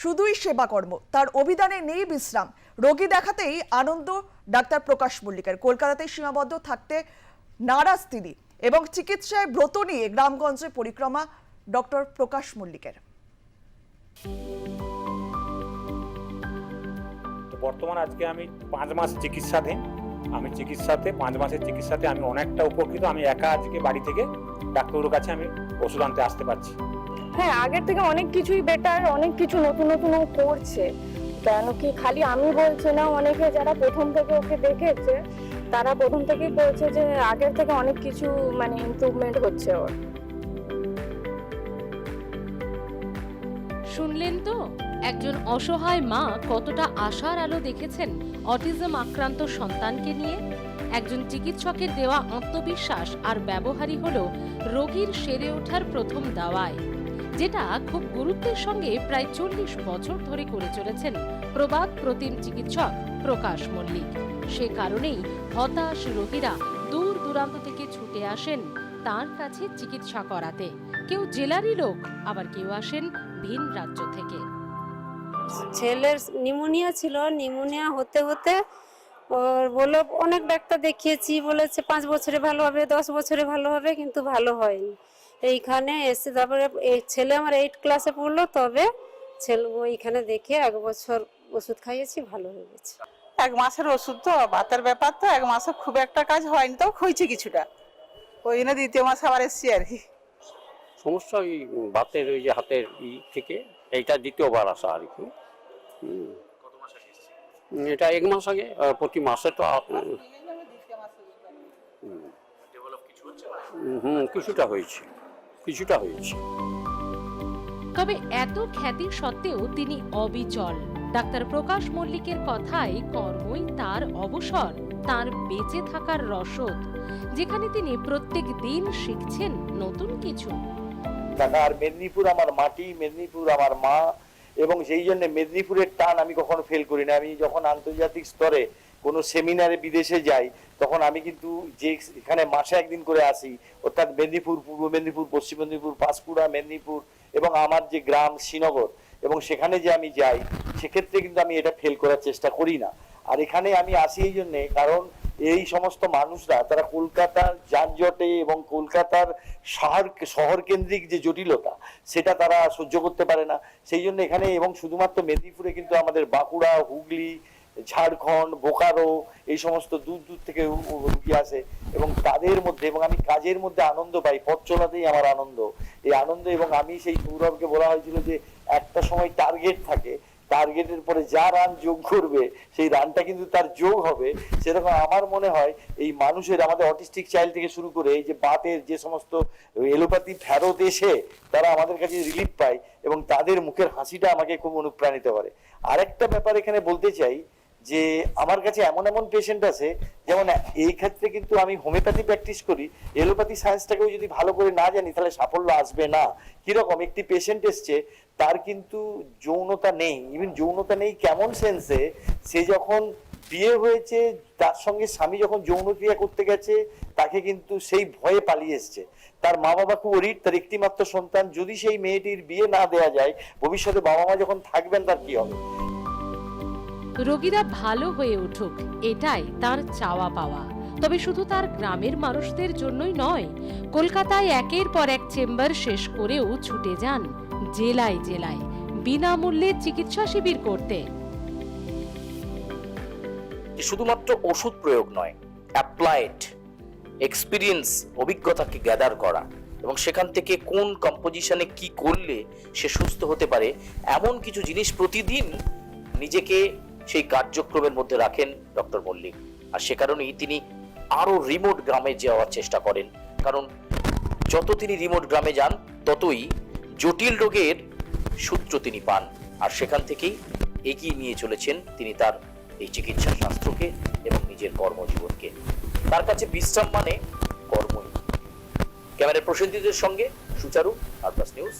শুধুই সেবাকর্ম। তার অভিধানে নেই বিশ্রাম। রোগী দেখাতেই আনন্দ, ডাক্তার প্রকাশ মল্লিকের। কলকাতাতেই সীমাবদ্ধ থাকতে নারাজ তিনি এবং চিকিৎসায় ব্রত নিয়ে গ্রামগঞ্জে পরিক্রমা ডক্টর প্রকাশ মল্লিকের। বর্তমানে আজকে আমি পাঁচ মাস চিকিৎসাধীন। আমি চিকিৎসাতে পাঁচ মাসের চিকিৎসাতে আমি অনেকটা উপকৃত। আমি একা আজকে বাড়ি থেকে ডাক্তারের কাছে আমি ওষুধ আনতে আসতে পারছি। হ্যাঁ আগের থেকে অনেক কিছুই বেটার অনেক কিছু নতুন নতুন ও করছে। কেন কি খালি আমি বলছি না অনেকে যারা প্রথম থেকে ওকে দেখেছে তারা প্রথম থেকেই বলছে যে আগের থেকে অনেক কিছু মানে ইমপ্রুভমেন্ট হচ্ছে ওর। শুনলেন তো? একজন অসহায় মা কতটা আশার আলো দেখেছেন অটিজম আক্রান্ত সন্তানকে নিয়ে? একজন চিকিৎসকের দেওয়া আত্মবিশ্বাস আর ব্যবহারই হল রোগীর সেরে ওঠার প্রথম দাওয়ায়, যেটা খুব গুরুত্বের সঙ্গে প্রায় চল্লিশ বছর ধরে করে চলেছেন প্রবাদ প্রতিম চিকিৎসক প্রকাশ মল্লিক। সে কারণেই হতাশ রোগীরা দূর দূরান্ত থেকে ছুটে আসেন তার কাছে চিকিৎসা করাতে। কেউ জেলারই লোক, আবার কেউ আসেন ভিন রাজ্য থেকে। ছেলের নিমোনিয়া ছিল নিমোনিয়া হতে হতে ওর বলল অনেক ডাক্তার দেখিয়েছি বলেছে পাঁচ বছরে ভালো হবে দশ বছরে ভালো হবে কিন্তু ভালো হয়নি। এইখানে এসে তারপরে এই ছেলে আমার এইট ক্লাসে পড়ল তবে ছেলে ওইখানে দেখে এক বছর ওষুধ খাইয়েছি ভালো হয়ে গেছে। এক মাসের ওষুধ তো বাতের ব্যাপার তো এক মাসে খুব একটা কাজ হয়নি তো হয়েছে কিছুটা। ওই জন্য দ্বিতীয় মাসে আবার এসছি আর কি। সমস্যা ওই বাতের ওই যে হাতের ই থেকে এইটা দ্বিতীয়বার আসা আর কি। এটা এক মাস আগে প্রতি মাসে তো হুম, কিছুটা হয়েছে কিছুটা হয়েছে। তবে এত খ্যাতি সত্ত্বেও তিনি অবিচল। ডাক্তার প্রকাশ মল্লিকের কথায় কর্মই তার অবসর তার বেঁচে থাকার রসদ। যেখানে তিনি প্রত্যেক দিন শিখছেন নতুন কিছু। ঢাকা আর মেদিনীপুর আমার মাটি, মেদিনীপুর আমার মা, এবং সেই জন্য মেদিনীপুরের টান আমি কখনো ফেল করি না। আমি যখন আন্তর্জাতিক স্তরে কোনো সেমিনারে বিদেশে যাই, তখন আমি কিন্তু যে এখানে মাসে একদিন করে আসি, অর্থাৎ মেদিনীপুর, পূর্ব মেদিনীপুর, পশ্চিম মেদিনীপুর, পাঁশকুড়া, মেদিনীপুর, এবং আমার যে গ্রাম, শ্রীনগর, এবং সেখানে যে আমি যাই, সেক্ষেত্রে কিন্তু আমি এটা ফেল করার চেষ্টা করি না। আর এখানে আমি আসি এই জন্যে কারণ এই সমস্ত মানুষরা, তারা কলকাতার যানজটে এবং কলকাতার শহর শহর কেন্দ্রিক যে জটিলতা, সেটা তারা সহ্য করতে পারে না। সেই জন্য এখানে এবং শুধুমাত্র মেদিনীপুরে কিন্তু আমাদের বাঁকুড়া, হুগলি, ঝাড়খণ্ড, বোকারো, এই সমস্ত দূর দূর থেকে রুগী আসে এবং তাদের মধ্যে এবং আমি কাজের মধ্যে আনন্দ পাই পথ চলাতেই আমার আনন্দ। এই আনন্দ এবং আমি সেই সৌরভকে বলা হয়েছিল যে একটা সময় টার্গেট থাকে টার্গেটের পরে যা রান যোগ করবে, সেই রানটা কিন্তু তার যোগ হবে। সেরকম আমার মনে হয় এই মানুষের, আমাদের অটিস্টিক চাইল্ড থেকে শুরু করে এই যে বাতের যে সমস্ত এলোপ্যাথি ফেরত এসে তারা আমাদের কাছে রিলিফ পায় এবং তাদের মুখের হাসিটা আমাকে খুব অনুপ্রাণিত করে। আরেকটা ব্যাপার এখানে বলতে চাই যে আমার কাছে এমন এমন পেশেন্ট আছে, যেমন এই ক্ষেত্রে কিন্তু আমি হোমিওপ্যাথি প্র্যাকটিস করি এলোপ্যাথি সায়েন্সটাকেও যদি ভালো করে না জানি, তাহলে সাফল্য আসবে না। কীরকম? একটি পেশেন্ট এসছে, তার কিন্তু যৌনতা নেই ইভেন যৌনতা নেই কেমন সেন্সে সে যখন বিয়ে হয়েছে, তার সঙ্গে স্বামী যখন যৌন ক্রিয়া করতে গেছে, তাকে কিন্তু সেই ভয়ে পালিয়ে এসছে। তার মা বাবা খুব অরিট তার একটি মাত্র সন্তান, যদি সেই মেয়েটির বিয়ে না দেওয়া যায়, ভবিষ্যতে বাবা মা যখন থাকবেন, তার কি হবে? রোগীরা ভালো হয়ে উঠুক, এটাই তার চাওয়া পাওয়া। তবে শুধু তার গ্রামের মানুষদের জন্যই নয়, কলকাতায় একের পর এক চেম্বার শেষ করেও ছুটে যান, জেলায় জেলায়, বিনামূল্যে চিকিৎসা শিবির করতে। শুধুমাত্র ওষুধ প্রয়োগ নয় অ্যাপ্লাইড এক্সপিরিয়েন্স, অভিজ্ঞতাকে গ্যাদার করা এবং সেখান থেকে কোন কম্পোজিশনে কি করলে সে সুস্থ হতে পারে, এমন কিছু জিনিস প্রতিদিন নিজেকে সেই কার্যক্রমের মধ্যে রাখেন ডক্টর মল্লিক। আর সে কারণেই তিনি আরও রিমোট গ্রামে যাওয়ার চেষ্টা করেন। কারণ যত তিনি রিমোট গ্রামে যান, ততই জটিল রোগের সূত্র তিনি পান। আর সেখান থেকেই এগিয়ে নিয়ে চলেছেন তিনি তার এই চিকিৎসা শাস্ত্রকে এবং নিজের কর্মজীবনকে। তার কাছে বিশ্রাম মানে কর্মই। ক্যামেরার প্রসেনজিতের সঙ্গে সুচারু আরবাস নিউজ।